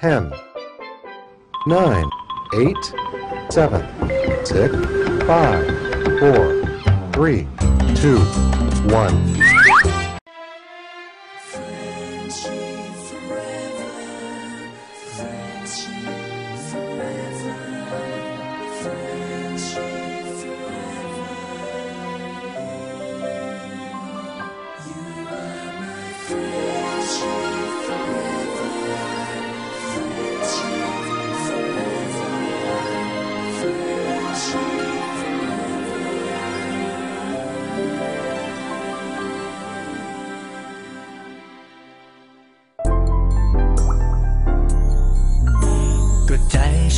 10, 9, 8, 7, 6, 5, 4, 3, 2, 1. Friendship forever, friendship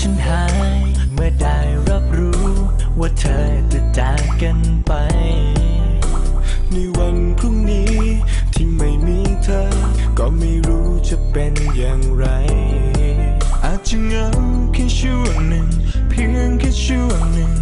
ันหาย เมื่อได้รับรู้ ว่าเธอจะจากกันไป ในวันพรุ่งนี้ ที่ไม่มีเธอ ก็ไม่รู้จะเป็นอย่างไร อาจจะเงาแค่ชั่วหนึ่ง เพียงแค่ชั่วหนึ่ง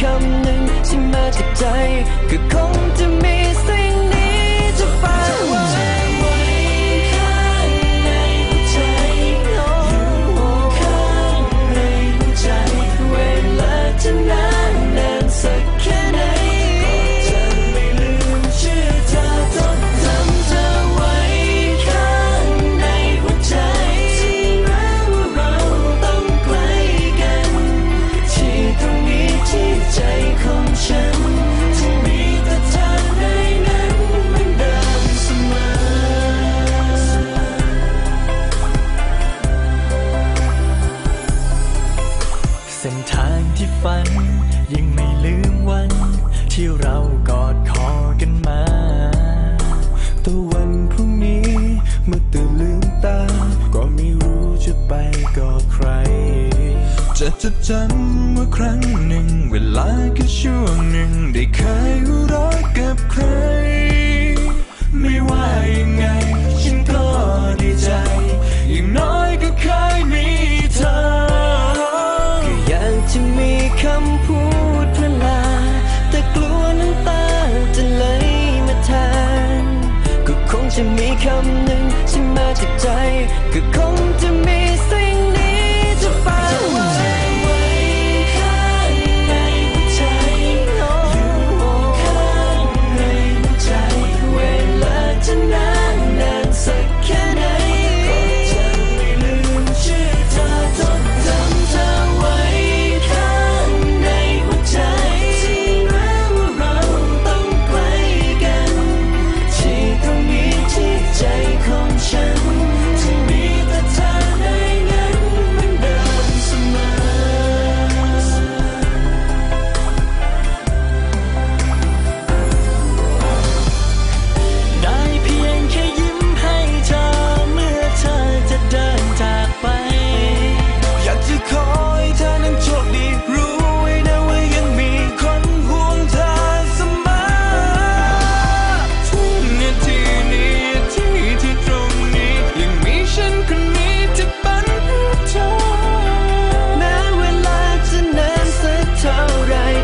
คำหนึ่งที่มาจากใจก็คงจะ จะจำว่าครั้งหนึ่ง เวลาแค่ช่วงหนึ่ง ได้เคยรักกับใคร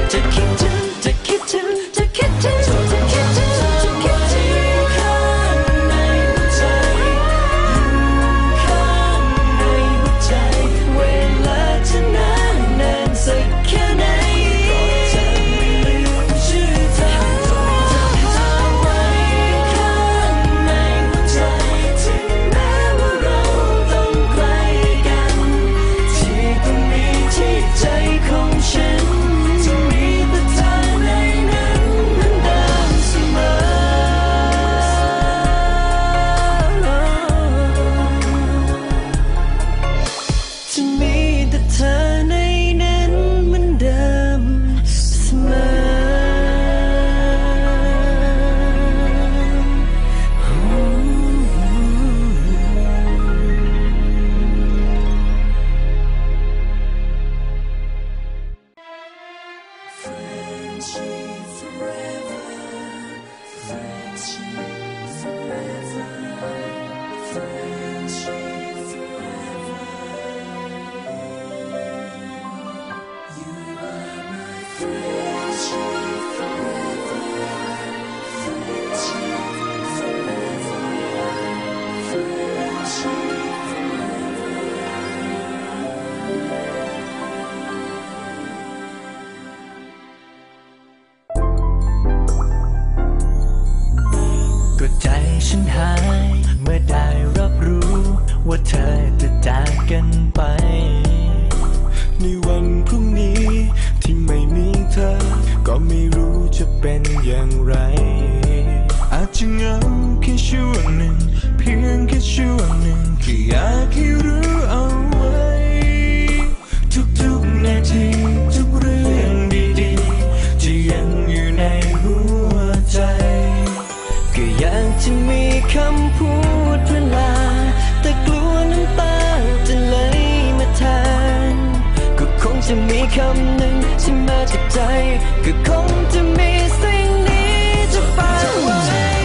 to keep to to me. ใจฉันหาย เมื่อได้รับรู้ ว่าเธอจะจากกันไป ในวันพรุ่งนี้ที่ไม่ จะมีคำหนึ่งที่มาจากใจ ก็คงจะมีสิ่งนี้จะฝันไว้